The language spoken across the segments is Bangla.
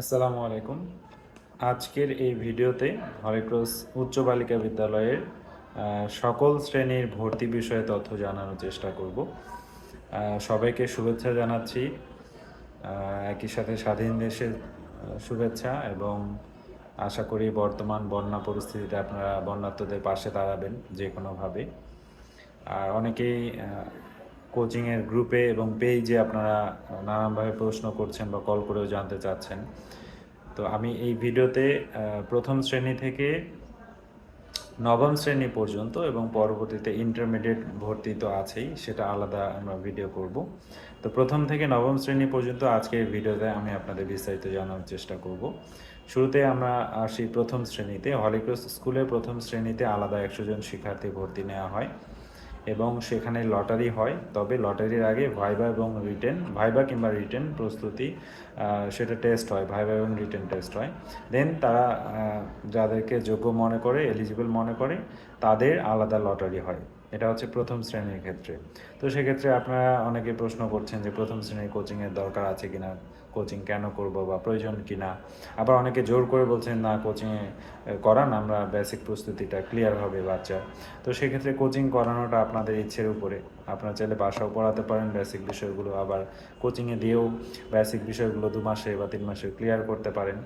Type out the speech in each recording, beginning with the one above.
আসসালামু আলাইকুম। আজকের এই ভিডিওতে হরিক্রস উচ্চ বালিকা বিদ্যালয়ের সকল শ্রেণির ভর্তি বিষয়ে তথ্য জানানোর চেষ্টা করব। সবাইকে শুভেচ্ছা জানাচ্ছি। একই সাথে স্বাধীন দেশের শুভেচ্ছা এবং আশা করি বর্তমান বন্যা পরিস্থিতিতে আপনারা বন্যার্থদের পাশে দাঁড়াবেন যে কোনোভাবে আর অনেকেই কোচিংয়ের গ্রুপে এবং পেজে আপনারা নানানভাবে প্রশ্ন করছেন বা কল করেও জানতে চাচ্ছেন। তো আমি এই ভিডিওতে প্রথম শ্রেণি থেকে নবম শ্রেণি পর্যন্ত এবং পরবর্তীতে ইন্টারমিডিয়েট ভর্তি তো আছেই, সেটা আলাদা আমরা ভিডিও করব। তো প্রথম থেকে নবম শ্রেণি পর্যন্ত আজকের ভিডিওতে আমি আপনাদের বিস্তারিত জানার চেষ্টা করব। শুরুতে আমরা আসি প্রথম শ্রেণীতে। হলিক্রস স্কুলের প্রথম শ্রেণীতে আলাদা একশো জন শিক্ষার্থী ভর্তি নেওয়া হয়। এবং সেখানে লটারি হয়। তবে লটারির আগে ভাইবা এবং রিটেন ভাইবা কিংবা রিটেন প্রস্তুতি সেটা টেস্ট হয়। ভাইবা এবং রিটেন টেস্ট হয়। দেন তারা যাদেরকে যোগ্য মনে করে এলিজিবল মনে করে, তাদের আলাদা লটারি হয়। এটা হচ্ছে প্রথম শ্রেণির ক্ষেত্রে। তো সেক্ষেত্রে আপনারা অনেকে প্রশ্ন করছেন যে প্রথম শ্রেণির কোচিংয়ের দরকার আছে কিনা? কোচিং কেন করব বা প্রয়োজন কিনা? আবার অনেকে জোর করে বলছেন, না কোচিংয়ে করান, আমরা বেসিক প্রস্তুতিটা ক্লিয়ার হবে, বাচ্চা। তো সেক্ষেত্রে কোচিং করানোটা আপনাদের ইচ্ছের উপরে। আপনারা চাইলে বাসাও পড়াতে পারেন বেসিক বিষয়গুলো, আবার কোচিংয়ে দিয়েও বেসিক বিষয়গুলো দু মাসে বা তিন মাসে ক্লিয়ার করতে পারেন।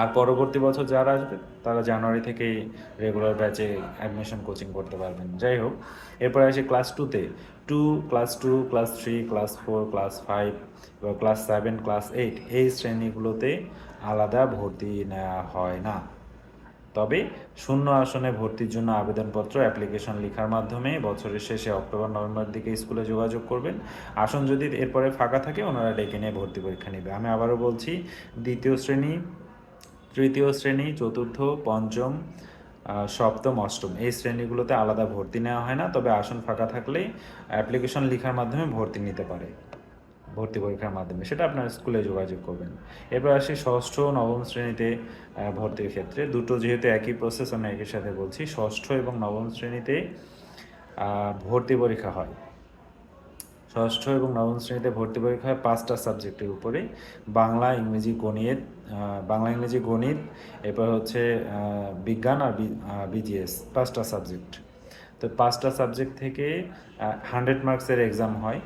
আর পরবর্তী বছর যারা আসবে, তারা জানুয়ারি থেকেই রেগুলার ব্যাচে অ্যাডমিশন কোচিং করতে পারবেন। যাই হোক, এরপরে আসে ক্লাস টুতে two class two class three class four class five class seven class eight এই শ্রেণীগুলোতে আলাদা ভর্তি নেওয়া হয় না। তবে শূন্য আসনে ভর্তির জন্য আবেদনপত্র অ্যাপ্লিকেশন লেখার মাধ্যমে বছরের শেষে অক্টোবর, নভেম্বর দিকে স্কুলে যোগাযোগ করবেন। আসন যদি এরপরে ফাঁকা থাকে, ওনারা ডেকে নিয়ে ভর্তি পরীক্ষা নেবে। আমি আবারও বলছি, দ্বিতীয় শ্রেণি তৃতীয় শ্রেণি, চতুর্থ, পঞ্চম সপ্তম, অষ্টম। এই শ্রেণীগুলোতে আলাদা ভর্তি নেওয়া হয় না, তবে আসন ফাঁকা থাকলে অ্যাপ্লিকেশন লেখার মাধ্যমে ভর্তি নিতে পারে, ভর্তি পরীক্ষার মাধ্যমে। সেটা আপনার স্কুলে যোগাযোগ করবেন। এরপর আসি ষষ্ঠ, নবম শ্রেণীতে ভর্তির ক্ষেত্রে। দুটো যেহেতু একই প্রসেস আমি একই সাথে বলছি, ষষ্ঠ এবং নবম শ্রেণীতে ভর্তি পরীক্ষা হয়। ষষ্ঠ এবং নবম শ্রেণীতে ভর্তি পরীক্ষা হয় পাঁচটা সাবজেক্টের উপরে। বাংলা, ইংরেজি, গণিত বাংলা, ইংরেজি, গণিত, এরপর হচ্ছে বিজ্ঞান আর বিজিএস, পাঁচটা সাবজেক্ট। তো পাঁচটা সাবজেক্ট থেকে হান্ড্রেড মার্কসের এক্সাম হয়।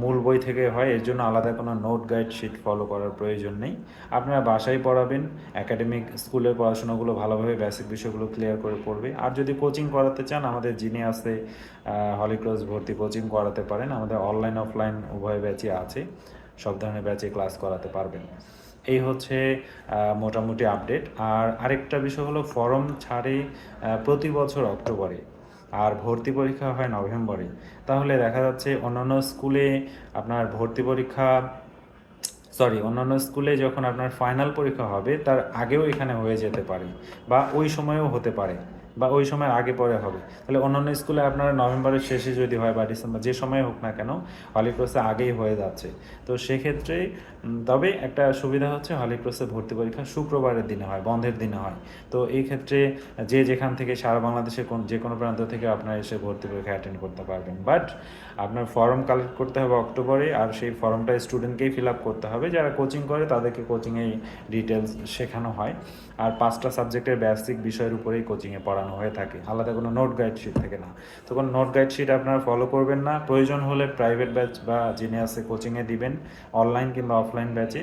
মূল বই থেকে হয়, এর জন্য আলাদা কোনো নোট গাইড শিট ফলো করার প্রয়োজন নেই। আপনারা বাসায় পড়াবেন একাডেমিক স্কুলের পড়াশোনাগুলো ভালোভাবে বেসিক বিষয়গুলো ক্লিয়ার করে পড়বে। আর যদি কোচিং করাতে চান, আমাদের যিনি আছে হলিক্রস ভর্তি কোচিং করাতে পারেন। আমাদের অনলাইন অফলাইন উভয় ব্যাচে আছে, সব ধরনের ব্যাচে ক্লাস করাতে পারবেন। এই হচ্ছে মোটামুটি আপডেট আর আরেকটা বিষয় হলো ফরম ছাড়ে প্রতি বছর অক্টোবরে। আর ভর্তি পরীক্ষা হয় নভেম্বরে। তাহলে দেখা যাচ্ছে অন্যান্য স্কুলে আপনার ভর্তি পরীক্ষা, সরি, অন্যান্য স্কুলে যখন আপনার ফাইনাল পরীক্ষা হবে, তার আগেও এখানে হয়ে যেতে পারে বা ওই সময়েও হতে পারে। বা ওই সময় আগে পরে হবে। তাহলে অন্যান্য স্কুলে আপনারা নভেম্বরের শেষে যদি হয় বা ডিসেম্বর, যে সময় হোক না কেন, হলি হলিক্রসে আগেই হয়ে যাচ্ছে। তো সেক্ষেত্রে তবে একটা সুবিধা হচ্ছে হলিক্রসে ভর্তি পরীক্ষা শুক্রবারের দিনে হয়, বন্ধের দিনে হয়। তো এই ক্ষেত্রে যে যেখান থেকে সারা বাংলাদেশের কোন, যে কোনো প্রান্ত থেকে আপনারা এসে ভর্তি পরীক্ষা অ্যাটেন্ড করতে পারবেন। বাট আপনার ফর্ম কালেক্ট করতে হবে অক্টোবরে, আর সেই ফর্মটা স্টুডেন্টকেই ফিল আপ করতে হবে। যারা কোচিং করে, তাদেরকে কোচিংয়ে ডিটেলস শেখানো হয়। আর পাঁচটা সাবজেক্টের বেসিক বিষয়ের উপরেই কোচিংয়ে পড়ানো হয়ে থাকে। আলাদা কোনো নোট গাইড শিট থাকে না। তো কোনো নোট গাইড শিট আপনারা ফলো করবেন না। প্রয়োজন হলে প্রাইভেট ব্যাচ বা যিনি আছে কোচিংয়ে দিবেন অনলাইন কিংবা অফলাইন ব্যাচে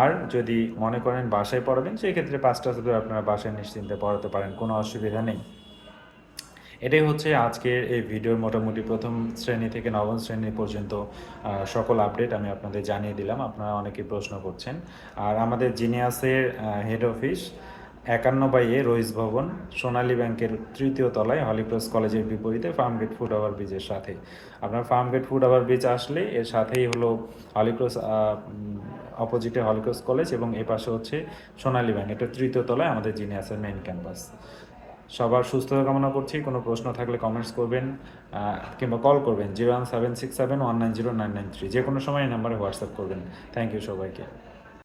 আর যদি মনে করেন বাসায় পড়াবেন, সেই ক্ষেত্রে পাঁচটা সাবজেক্ট আপনারা বাসায় নিশ্চিন্তে পড়াতে পারেন, কোনো অসুবিধা নেই। এটাই হচ্ছে আজকের এই ভিডিওর মোটামুটি প্রথম শ্রেণি থেকে নবম শ্রেণি পর্যন্ত সকল আপডেট আমি আপনাদের জানিয়ে দিলাম। আপনারা অনেকেই প্রশ্ন করছেন। আর আমাদের জিনিয়াসের হেড অফিস একান্ন বাই এ রইস ভবন, সোনালী ব্যাংকের তৃতীয় তলায় হলিক্রস কলেজের বিপরীতে ফার্ম ফার্মগেট ফুড ওভার ব্রিজের সাথে। আপনার Farm Farmgate food over bridge আসলে এর সাথেই হলো হলিক্রস অপোজিটে হলিক্রস কলেজ এবং এ পাশে হচ্ছে সোনালী ব্যাংক। এটা তৃতীয় তলায় আমাদের জিনিয়াসের মেইন ক্যাম্পাস সবার সুস্থতা কামনা করছি। কোনো প্রশ্ন থাকলে কমেন্টস করবেন কিংবা কল করবেন। Zero one seven six seven one nine zero nine nine three. যে কোনো সময় এই নাম্বারে হোয়াটসঅ্যাপ করবেন। থ্যাংক ইউ সবাইকে।